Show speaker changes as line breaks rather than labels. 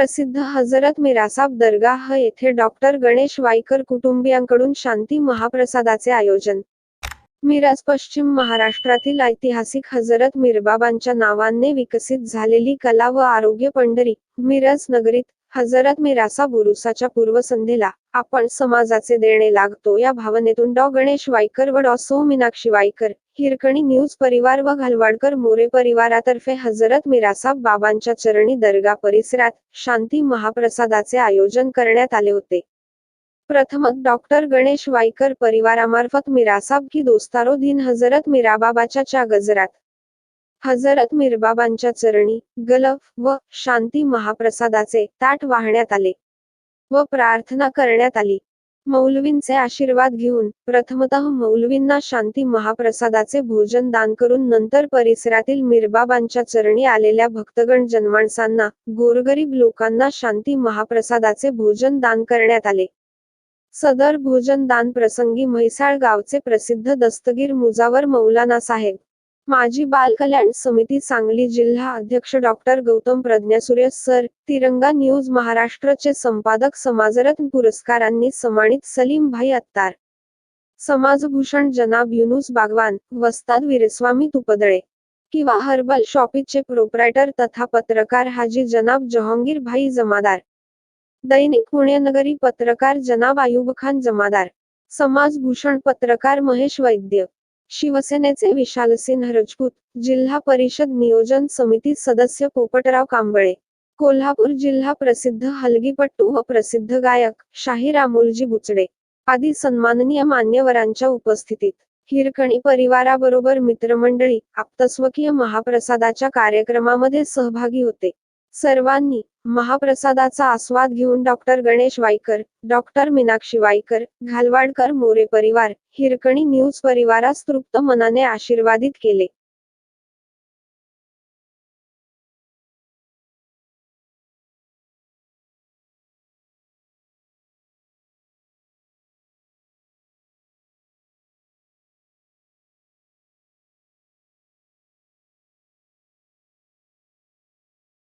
प्रसिद्ध हजरत मिरासाब दरगाह येथे डॉक्टर गणेश वाईकर कुटुंबियांकडून शांती महाप्रसादाचे आयोजन. मिराज पश्चिम महाराष्ट्रातील ऐतिहासिक हजरत मिरबाबांच्या नावाने विकसित झालेली कला व आरोग्य पंढरी मिरज नगरीत हजरत मिरासा बुरुसाच्या पूर्वसंध्येला आपण समाजाचे देणे लागतो या भावनेतून डॉ. गणेश वाईकर व डॉ. सो मीनाक्षी वाईकर हिरकणी न्यूज परिवार व घालवाडकर मोरे परिवारातर्फे हजरत मिरासाब बाबांच्या चरणी दर्गा परिसरात शांती महाप्रसादाचे आयोजन करण्यात आले होते. प्रथमत डॉक्टर गणेश वाईकर परिवारामार्फत मिरासाब की दोस्तारो दिन हजरत मिराबाबाच्या च्या गजरात. हजरत मिरबाबांच्या चरणी गलफ व शांती महाप्रसादाचे ताट वाहण्यात आले व प्रार्थना करण्यात आली. मौलवींचे आशीर्वाद घेऊन प्रथमतः मौलवींना शांती महाप्रसादाचे भोजन दान करून नंतर परिसरातील मिरबाबांच्या चरणी आलेल्या भक्तगण जनमानसांना गोरगरीब लोकांना शांती महाप्रसादाचे भोजन दान करण्यात आले. सदर भोजन दान प्रसंगी म्हैसाळ गावचे प्रसिद्ध दस्तगीर मुजावर मौलाना साहेब माजी बाल कल्याण समिती सांगली जिल्हा अध्यक्ष doctor Gautam Pradnyasurya sir Tiranga news महाराष्ट्रचे संपादक समाजरत्न पुरस्कारांनी सन्मानित सलीम भाई अत्तार. समाजभूषण जनाब युनुस बागवान वस्ताद वीरस्वामी तुपदळे. किंवा हर्बल शॉपीचे प्रोप्रायटर तथा पत्रकार हाजी जनाब जहांगीर भाई जमादार. दैनिक पुण्यनगरी पत्रकार जनाब आयुब खान जमादार. समाजभूषण पत्रकार महेश वैद्य. शिवसेनेचे विशालसिंह राजपूत जिल्हा परिषद नियोजन समिती सदस्य पोपटराव कांबळे कोल्हापूर जिल्हा प्रसिद्ध हलगीपट्टू व प्रसिद्ध गायक शाहीर अमोलजी बुचडे आदी सन्माननीय मान्यवरांच्या उपस्थितीत. हिरकणी परिवाराबरोबर मित्रमंडळी आपतस्वकीय महाप्रसादाच्या कार्यक्रमामध्ये सहभागी होते. सर्वांनी महाप्रसादाचा आस्वाद घेऊन डॉक्टर गणेश वाईकर डॉक्टर मीनाक्षी वाईकर घालवाडकर मोरे परिवार हिरकणी न्यूज परिवारास तृप्त मनाने आशीर्वादित केले.